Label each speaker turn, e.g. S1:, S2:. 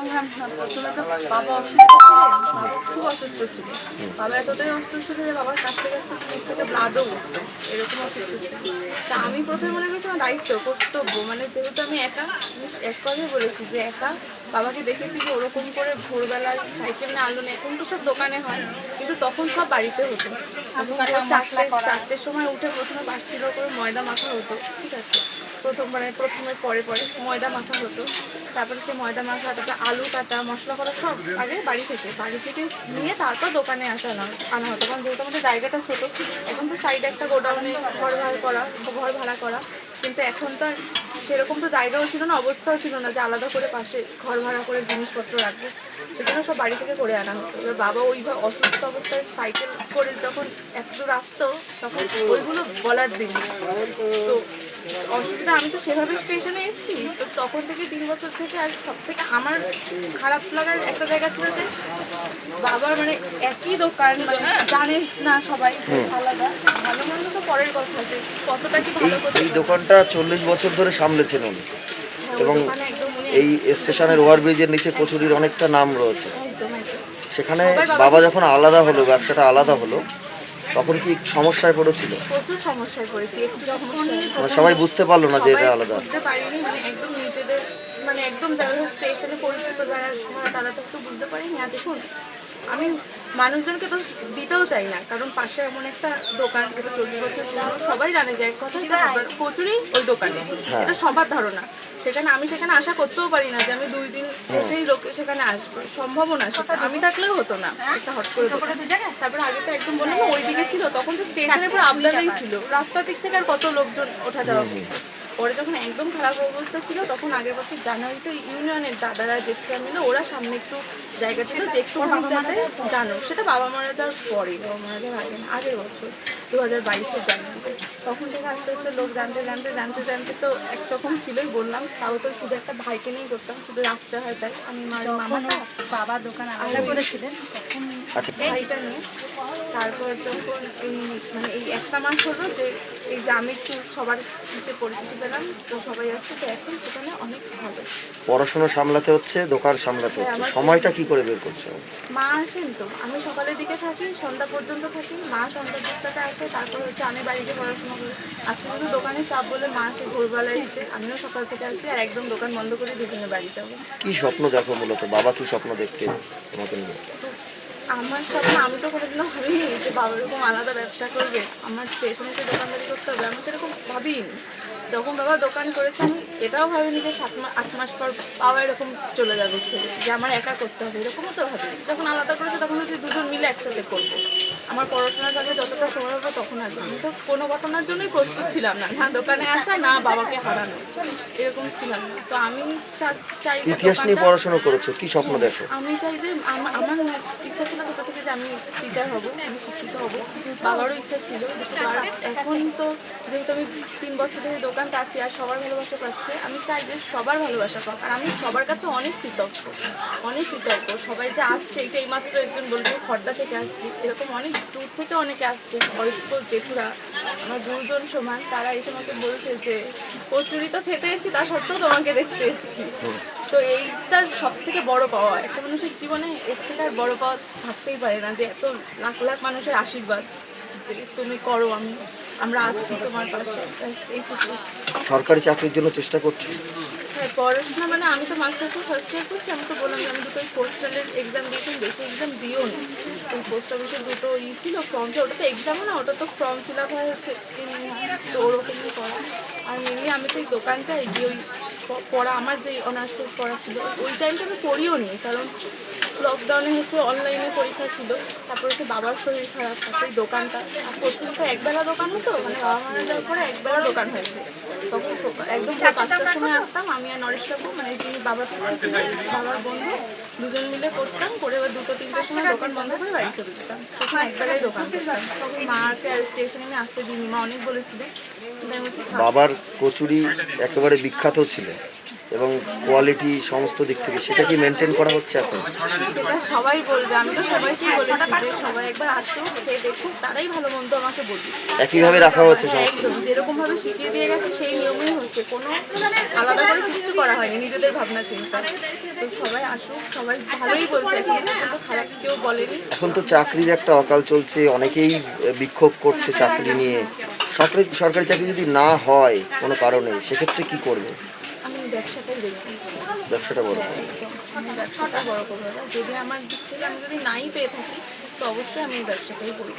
S1: সংগ্রাম না প্রথমে তো বাবা অসুস্থ ছিলেন খুব অসুস্থ ছিল। বাবা এতটাই অসুস্থ ছিল যে বাবার কাছতে কাছতে মুখ থেকে ব্লাডও উঠতো, এরকম অসুস্থ ছিল। তা আমি প্রথমে মনে করেছি আমার দায়িত্ব, কর্তব্য মানে যেহেতু আমি একা এক কথাই বলেছি যে একা বাবাকে দেখেছি যে ওরকম করে ভোরবেলা সাইকেল না আলো নেই এখন তো সব দোকানে হয়, কিন্তু তখন সব বাড়িতে হতো। চারটে, চারটের সময় উঠে প্রথমে পাঁচ কিলো করে ময়দা মাখা হতো, ঠিক আছে? প্রথম মানে প্রথমে পরে পরে ময়দা মাখা হতো। তারপরে সে ময়দা মাখা, তারপরে আলু, কাটা, মশলা করা সব আগে বাড়ি থেকে বাড়ি থেকে নিয়ে তারপর দোকানে আসা আনা হতো। কারণ যেহেতু আমাদের জায়গাটা ছোটো, এখন তো সাইডে একটা গোডাউনে ঘর ভাড়া করা, ঘর ভাড়া করা। কিন্তু এখন তো সেরকম তো জায়গাও ছিল না, অবস্থাও ছিল না যে আলাদা করে পাশে ঘর ভাড়া করে জিনিসপত্র রাখব। সেজন্য সব বাড়ি থেকে করে আনা হতো। এবার বাবা ওইভাবে অসুস্থ অবস্থায় সাইকেল করে যখন একটু আসতো তখন ওইগুলো বলার দিন। তো অসুবিধা আমি তো সেভাবে স্টেশনে এসেছি তো তখন থেকে তিন বছর থেকে আর সব থেকে আমার খারাপ লাগার একটা জায়গা ছিল যে বাবার মানে একই দোকান মানে জানিস না সবাই আলাদা। ভালো মন্দ তো পরের কথা যে কতটা কি ভালো করতে
S2: এই দোকানটা চল্লিশ বছর ধরে সামলেছেন উনি।
S1: হ্যাঁ,
S2: এবং এই স্টেশনের ওভারব্রিজের নিচে কচুরির অনেকটা নাম রয়েছে। সেখানে
S1: বাবা
S2: যখন আলাদা হলো ব্যবসাটা আলাদা হলো তখন কি সমস্যায় পড়েছিল?
S1: প্রচুর সমস্যায় পড়েছি একটু
S2: মানে সবাই বুঝতে পারল না যে এটা আলাদা।
S1: বুঝতে পারিনি মানে একদম নিজেদের মানে একদম যারা স্টেশনে পরিচিত যারা যারা তারা তো একটু বুঝতে পারিনি আর দেখুন আমি মানুষজনকে তো দিতেও চাই না কারণ পাশে এমন একটা দোকান যেটা চল্লিশ বছর পুরনো সবাই জানে যে এক কথা যে বাবার প্রচুরই ওই দোকানে। এটা সবার ধারণা। সেখানে আমি সেখানে আশা করতেও পারি না যে আমি দুই দিন এসেই লোকে সেখানে আসব। সম্ভবও না সেটা আমি থাকলেও হতো না। একটা হট করে তারপরে আগে তো একদম বললাম ওই দিকে ছিল তখন তো স্টেশনে পুরো আবলালেই ছিল। রাস্তার দিক থেকে আর কত লোকজন ওঠা যাওয়া পরে যখন একদম খারাপ অবস্থা ছিল তখন আগের বছর জানুয়ারিতে ইউনিয়নের দাদারা জেঠিরা মিলে ওরা সামনে একটু জায়গা ছিল যে একটু যাতে জানো সেটা বাবা মারা যাওয়ার পরে বাবা মারা যাওয়ার আগে আগের বছর দু হাজার বাইশের জানুয়ারিতে তখন থেকে আস্তে আস্তে লোক জানতে জানতে জানতে জানতে তো একরকম ছিলই বললাম তাও তো শুধু একটা ভাইকে নিয়েই করতাম শুধু রাখতে হয় তাই। আমি মার মামাটা
S3: বাবা দোকান আলাদা করেছিলেন তখন
S2: আচ্ছা।
S1: ভাইটা নিয়ে তারপর যখন এই মানে এই একটা মাস হলো যে এই যে আমি একটু সবার এসে পরিচিতি পেলাম তো সবাই আসছে তো এখন সেখানে অনেক ভালো।
S2: পড়াশোনা সামলাতে হচ্ছে দোকান সামলাতে
S1: হ্যাঁ,
S2: হচ্ছে। সময়টা কি করে বের করছে?
S1: মা আসেন তো আমি সকালের দিকে থাকি সন্ধ্যা পর্যন্ত থাকি মা সন্ধ্যার দিকটাতে আসে তারপর হচ্ছে আমি বাড়িতে পড়াশোনা করি। আজকে কিন্তু দোকানে চাপ বলে মা সে ভোরবেলা এসছে আমিও সকাল থেকে আছি আর একদম দোকান বন্ধ করে দুজনে বাড়ি যাব।
S2: কি স্বপ্ন দেখো মূলত? বাবা কি স্বপ্ন দেখতে তোমাকে নিয়ে?
S1: আমার স্বপ্ন, আমি তো কোনোদিনও ভাবিনি যে বাবা এরকম আলাদা ব্যবসা করবে। আমার স্টেশনে এসে দোকানদারি করতে হবে। আমি তো এরকম ভাবিনি। যখন বাবা দোকান করেছে আমি এটাও ভাবিনি যে সাত মাস আট মাস পর বাবা এরকম চলে যাবে ছেলে। যে আমার একা করতে হবে এরকমও তো ভাবিনি। যখন আলাদা করেছে তখন হচ্ছে দুজন মিলে একসাথে করব। আমার পড়াশোনার কাছে যতটা সময় হবে তখন আসবে আমি তো কোনো ঘটনার জন্যই প্রস্তুত ছিলাম না। না দোকানে আসা না বাবাকে হারানো। এরকম ছিলাম না। তো আমি চাই যে
S2: ইতিহাস নিয়ে পড়াশোনা করেছ কি স্বপ্ন দেখো?
S1: আমি চাই যে আম- আমার ইচ্ছা ছিল ছোটো থেকে যে আমি টিচার হব আমি শিক্ষিত হব। বাবারও ইচ্ছা ছিল। আর এখন তো যেহেতু আমি তিন বছর ধরে দোকানটা আছি আর সবার ভালোবাসা পাচ্ছে আমি চাই যে সবার ভালোবাসা পাক। আর আমি সবার কাছে অনেক কৃতজ্ঞ অনেক কৃতজ্ঞ। সবাই যে আসছে এই যে এইমাত্র একজন বলছে খর্দা থেকে আসছি। এরকম অনেক দূর থেকে অনেকে আসছে বয়স্ক জেঠুরা আমার দুজন সমান তারা এসে আমাকে বলছে যে কচুরি তো খেতে এসেছি তা সত্ত্বেও তোমাকে দেখতে এসেছি। তো এইটার সব থেকে বড় পাওয়া একটা মানুষের জীবনে এর থেকে আর বড় পাওয়া থাকতেই পারে না যে এত লাখ লাখ মানুষের আশীর্বাদ যে তুমি করো আমি। আমরা আছি তোমার পাশে। এইটুকু
S2: সরকারি চাকরির জন্য চেষ্টা করছি?
S1: হ্যাঁ পড়াশোনা মানে আমি তো মাস্টার্সের ফার্স্ট ইয়ার করছি আমি তো বললাম যে আমি দুটো পোস্টালের এক্সাম দিয়েছি বেশি এক্সাম দিও না। ওই পোস্ট অফিসের দুটো ই ছিল ফর্মটা ওটা তো এক্সামও না ওটা তো ফর্ম ফিল আপ হয় হচ্ছে। তো ওরকমই করা। আর মেনলি আমি তো এই দোকান চাই গিয়ে ওই পড়া আমার যে অনার্সের পড়া ছিল ওই টাইমটা আমি পড়িও নি কারণ লকডাউনে হচ্ছে অনলাইনে পরীক্ষা ছিল তারপর হচ্ছে বাবার শরীর খারাপ তারপরে দোকানটা আর প্রথম তো একবেলা দোকান হতো মানে বাবা মারা যাওয়ার পরে একবেলা দোকান হয়েছে। তখন একদম ভোর পাঁচটার সময় আসতাম আমি আর নরেশ বাবু মানে যিনি বাবার ছিলেন বাবার বন্ধু দুজন মিলে করতাম করে এবার দুটো তিনটের সময় দোকান বন্ধ করে বাড়ি চলে যেতাম। তখন একবেলাই দোকান। তখন মাকে আর স্টেশনে আমি আসতে দিইনি মা অনেক বলেছিল।
S2: বাবার কচুরি একেবারে বিখ্যাত ছিলেন এবং কোয়ালিটি সমস্ত দিক থেকে সেটা কি মেনটেন করা হচ্ছে এখন?
S1: সেটা সবাই বলবে আমি তো সবাইকেই বলেছি যে সবাই একবার আসুক খেয়ে দেখুক তারাই ভালো মন্দ আমাকে বলবে
S2: একইভাবে রাখা হচ্ছে
S1: একদম যেরকম ভাবে শিখিয়ে দিয়ে গেছে সেই নিয়মেই হচ্ছে। কোনো আলাদা করে কিছু করা হয়নি নিজেদের ভাবনা চিন্তা। তো সবাই আসুক সবাই ভালোই বলছে এখনও পর্যন্ত খারাপ কেউ বলেনি।
S2: এখন তো চাকরির একটা অকাল চলছে অনেকেই বিক্ষোভ করছে চাকরি নিয়ে। সরকারি সরকারি চাকরি যদি না হয় কোনো কারণে সেক্ষেত্রে কি করবে?
S1: আমি ব্যবসাটাই
S2: ব্যবসাটা বড়।
S1: হ্যাঁ ব্যবসাটা বড় করব। যদি আমার দিক থেকে আমি যদি নাই পেয়ে থাকি তো অবশ্যই আমি ব্যবসাটাই করব।